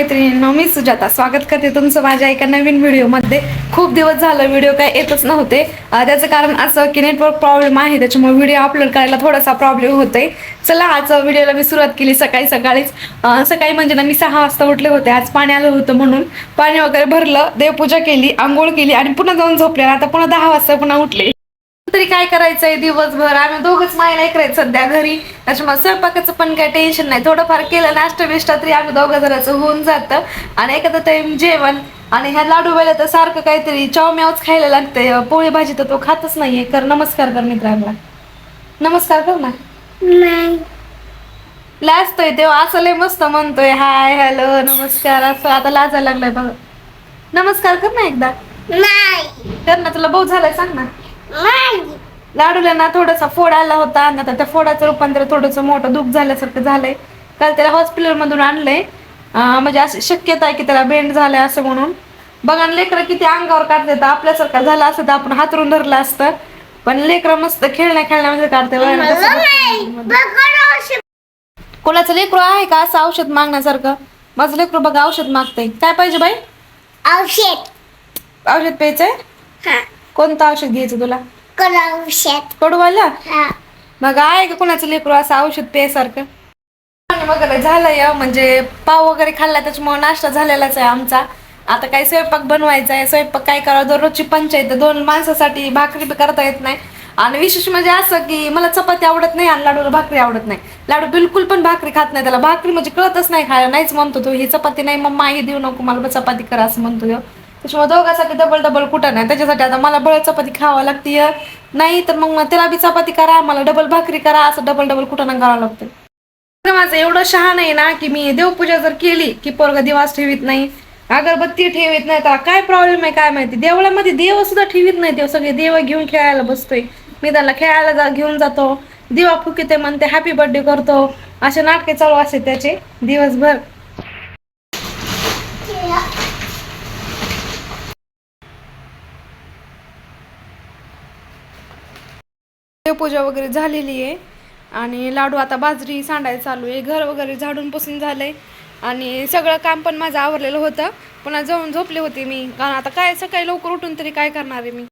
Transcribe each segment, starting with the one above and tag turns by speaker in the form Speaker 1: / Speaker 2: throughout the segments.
Speaker 1: मैत्रिणींनो मी सुजाता. स्वागत करते तुमचं माझ्या एका नवीन व्हिडिओमध्ये. खूप दिवस झालं व्हिडिओ काय येतच नव्हते. त्याचं कारण असं की नेटवर्क प्रॉब्लेम आहे त्याच्यामुळे व्हिडिओ अपलोड करायला थोडासा प्रॉब्लेम होतोय. चला आज व्हिडिओला मी सुरुवात केली सकाळी सकाळीच. सकाळी म्हणजे ना मी सहा वाजता उठले होते. आज पाणी आलं होतं म्हणून. पाणी वगैरे भरलं देवपूजा केली आंघोळ केली आणि पुन्हा जाऊन झोपले आता पुन्हा दहा वाजता पुन्हा उठले. तरी काय करायचंय दिवसभर? आम्ही दोघच मायला करायचं सध्या घरी. त्याच्यामुळे स्वयंपाकाचं पण काही टेन्शन नाही. थोडंफार केलं नाश्ता बिष्टा तरी आम्ही दोघं जणांचं होऊन जातं. आणि एखादं टाइम जेवण. आणि ह्या लाडू वेळेला तर सारखं काहीतरी चवम्यावच खायला लागतंय. पोळी भाजी तर तो खातच नाहीये. कर नमस्कार कर मित्रांना. नमस्कार कर ना. लाजतोय तेव्हा असं लय मस्त म्हणतोय. हाय हॅलो नमस्कार. असं आता लाजायला लागलाय बघ. नमस्कार कर ना एकदा.
Speaker 2: नाही.
Speaker 1: कर ना तुला भाऊ झालाय सांग ना. लाडूला ना थोडासा फोड आला होता आणि आता त्या फोडाचं रूपांतर थोडंसं मोठं दुःख झाल्यासारखं झालंय. काल त्याला हॉस्पिटल मधून आणलंय. म्हणजे अशी शक्यता आहे की त्याला बेंड झालाय असं म्हणून. बघा लेकरं किती अंगावर काढतात. आपल्यासारखं झालं असतं तर आपण हातरून धरलं असतं. पण लेकरं मस्त खेळण्या खेळण्यामध्ये काढते कोणाचं लेकरू आहे का असं औषध मागण्यासारखं? माझं लेकरू बघा औषध मागतंय. काय पाहिजे बाई?
Speaker 2: औषध.
Speaker 1: औषध प्यायचंय? कोणतं औषध घ्यायचं तुला?
Speaker 2: कर औषध?
Speaker 1: कडूवाला
Speaker 2: हा.
Speaker 1: मग आहे का कोणाचं लेकरू असं औषध आणि वगैरे झालंय म्हणजे पाव वगैरे खाल्ला त्याच्यामुळे नाश्ता झालेलाच आहे आमचा. आता काही स्वयंपाक बनवायचा आहे स्वयंपाक काय करावं? दररोजची पंचायत दोन माणसासाठी भाकरी बी करता येत नाही. आणि विशेष म्हणजे असं की मला चपाती आवडत नाही आणि लाडूला भाकरी आवडत नाही. लाडू बिलकुल पण भाकरी खात नाही. त्याला भाकरी म्हणजे कळतच नाही खायला. नाहीच म्हणतो तो ही चपाती नाही मम्मा ही देऊ नको मला चपाती करा असं म्हणतो ह्यो. त्याच्यामुळे दोघांसाठी डबल डबल कुठं नाही. त्याच्यासाठी आता मला बळ चपाती खावा लागते नाही तर मग त्याला बी चपाती करा मला डबल भाकरी करा असं डबल डबल कुठं ना करावं लागतं. तर माझं एवढं शहाण आहे ना की मी देवपूजा जर केली की पोरगा दिवास ठेवीत नाही अगरबत्ती ठेवीत नाही तर काय प्रॉब्लेम आहे काय माहिती? देवळामध्ये देव सुद्धा ठेवीत नाही देव सगळे देव घेऊन खेळायला बसतोय. मी त्याला खेळायला जा घेऊन जातो. दिवा फुकिते म्हणते हॅपी बर्थडे करतो. असे नाटके चालू असते त्याचे दिवसभर. पूजा वगैरे झालेली आहे. आणि लाडू आता बाजरी सांडायला चालू आहे. घर वगैरे झाडून पुसून झालंय. आणि सगळं काम पण माझं आवरलेलं होतं. पुन्हा जाऊन झोपले होते मी. कारण आता काय सकाळी लवकर उठून तरी काय करणार आहे मी?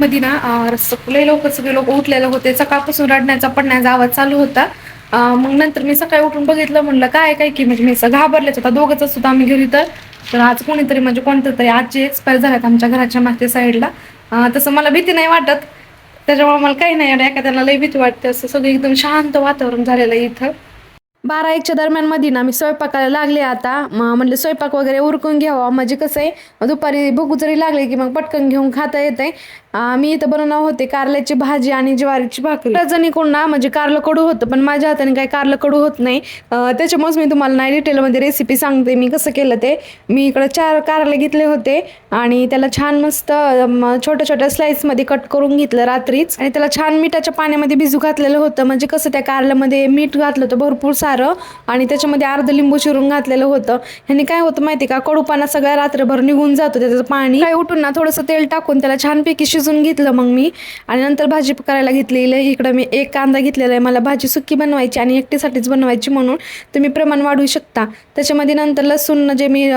Speaker 1: मध्ये ना अं, सगळे लोक सगळे लोक उठलेले होते. सकाळपासून रडण्याचा पडण्याचा आवाज चालू होता. मग नंतर मी सकाळी उठून बघितलं म्हणलं काय काय की म्हणजे मी असं घाबरलेच होता. दोघंच सुद्धा आम्ही घरी तर. तर आज कोणीतरी म्हणजे कोणतं तरी आजी एक्सपायर झाल्यात आमच्या घराच्या मागच्या साईडला तसं मला भीती नाही वाटत. त्याच्यामुळे मला काही नाही आणि एखाद्याला लई भीती वाटते असं. सगळं एकदम शांत वातावरण झालेलं आहे इथं. बारा एकच्या दरम्यानमध्ये ना मी स्वयंपाकाला लागले आता. म्हटलं म्हणलं स्वयंपाक वगैरे उरकून घ्यावा. म्हणजे कसं आहे दुपारी भूक जरी लागले की मग पटकन घेऊन खाता येते मी इथं बनवणार होते कारल्याची भाजी आणि ज्वारीची भाकरी. बऱ्याच जणी कोण ना म्हणजे कारलं कडू होतं पण माझ्या हाताने काही कारलं कडू होत नाही. त्याच्यामुळेच मी तुम्हाला नाही डिटेलमध्ये रेसिपी सांगते मी कसं केलं ते. मी इकडं चार कारले घेतले होते आणि त्याला छान मस्त छोट्या छोट्या स्लाइसमध्ये कट करून घेतलं रात्रीच. आणि त्याला छान मिठाच्या पाण्यामध्ये भिजू घातलेलं होतं म्हणजे कसं त्या कारल्यामध्ये मीठ घातलं होतं भरपूर सारं आणि त्याच्यामध्ये अर्ध लिंबू चिरून घातलेलं होतं. ह्याने काय होतं माहिती का कडूपाना सगळ्या रात्रभर निघून जातो त्याचं पाणी. काय उठून ना थोडंसं तेल टाकून त्याला छानपैकी भाजून घेतलं मग मी. आणि नंतर भाजी करायला घेतलेली इकडं मी एक कांदा घेतलेला आहे. मला भाजी सुकी बनवायची आणि एकटीसाठीच बनवायची म्हणून तुम्ही प्रमाण वाढवू शकता. त्याच्यामध्ये नंतर लसूण जे मी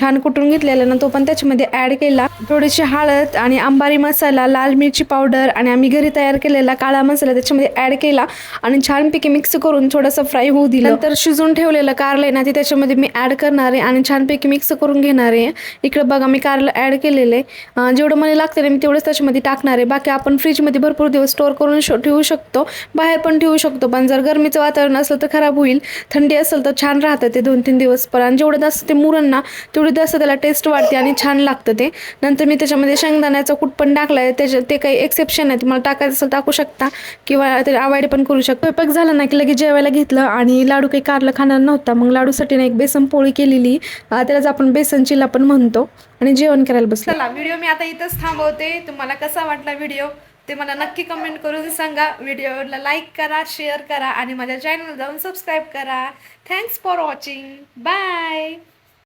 Speaker 1: छान कुटून घेतलेलं ना तो पण त्याच्यामध्ये ॲड केला. थोडीशी हळद आणि आंबारी मसाला लाल मिरची पावडर आणि आम्ही घरी तयार केलेला काळा मसाला त्याच्यामध्ये ॲड केला. आणि छानपैकी मिक्स करून थोडंसं फ्राय होऊ दिलं. नंतर शिजून ठेवलेलं कारलं आहे ना ते त्याच्यामध्ये मी ॲड करणार आहे आणि छानपैकी मिक्स करून घेणार आहे. इकडं बघा मी कारलं ॲड केलेलं आहे. जेवढं मला लागतं मी तेवढंच फ्रीजमध्ये टाकणार आहे. बाकी आपण फ्रीजमध्ये भरपूर दिवस स्टोअर करून शो ठेवू शकतो. बाहेर पण ठेवू शकतो. पण जर गरमीचं वातावरण असलं तर खराब होईल. थंडी असेल तर छान राहतं ते दोन तीन दिवस. पण आणि जेवढं जास्त ते मुरण ना तेवढी जास्त त्याला टेस्ट वाढते आणि छान लागतं ते. नंतर मी त्याच्यामध्ये शेंगदाण्याचा कूट पण टाकला आहे त्याच्या ते काही एक्सेप्शन आहे. तुम्हाला टाकायचं असेल टाकू शकता. किंवा ते अवॉइड पण करू शकता. स्वयंपाक झाला ना की लगेच जेवायला घेतलं आणि लाडू काही कारलं खाणार नव्हता. मग लाडूसाठी ना एक बेसन पोळी केलेली. त्यालाच आपण बेसन चिला पण म्हणतो. आणि जेवण करायला बसला. चला व्हिडिओ मी आता इथंच थांबवते. तुम्हाला कसा वाटला व्हिडिओ ते मला नक्की कमेंट करून सांगा. व्हिडिओला लाईक करा शेअर करा आणि माझ्या चॅनल जाऊन सबस्क्राईब करा. Thanks for watching bye